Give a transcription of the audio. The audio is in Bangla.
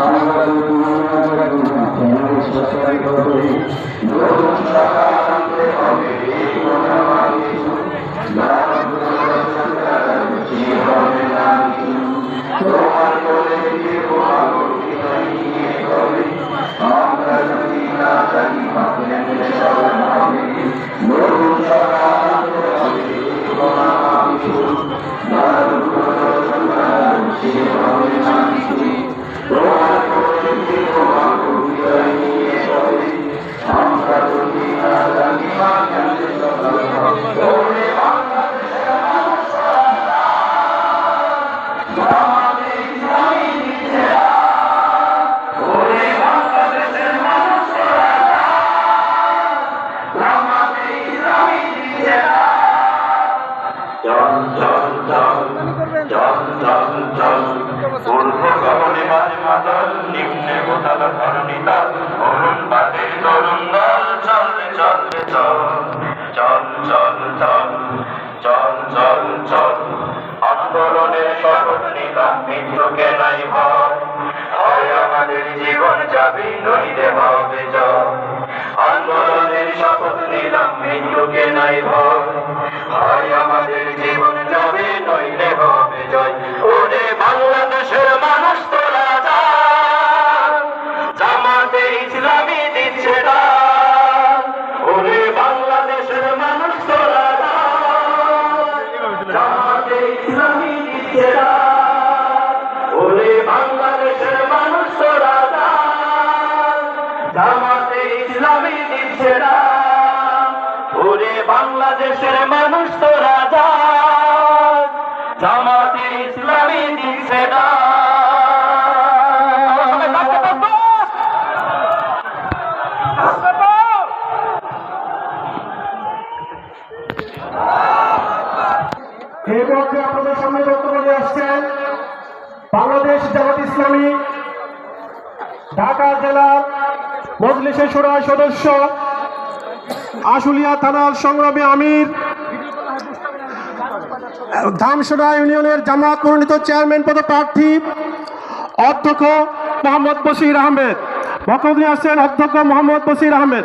আমরা এপাশে চল পূর্ব গগনে মাঝ মাদল নিম্নে গোটাল ধরণী তাল অরুণ পাটের তরুণ দল চল চল চল চল চল চল চল চল চল আন্দোলনের শপথ নিলাম মৃত্যুকে নাই ভয় হয় আন্দোলনের শপথ নিলাম মৃত্যুকে নাই ভয় হয় বাংলাদেশের মানুষ যান জামাতে ইসলামী। ওরে বাংলাদেশের মানুষ তোরা জামাতে ইসলামী দিচ্ছে ডাক। এই মুহূর্তে আপনাদের সামনে বক্তব্য আসছেন বাংলাদেশ জামাত ইসলামী, ঢাকা জেলার মজলিসের সুরার সদস্য, আশুলিয়া থানার সংগ্রামী আমির, ধামসোনা ইউনিয়নের জামাত মনোনীত চেয়ারম্যান পদপ্রার্থী অধ্যক্ষ মোহাম্মদ বশির আহমেদ। বক্তব্য নিয়ে আসছেন অধ্যক্ষ মোহাম্মদ বশির আহমেদ।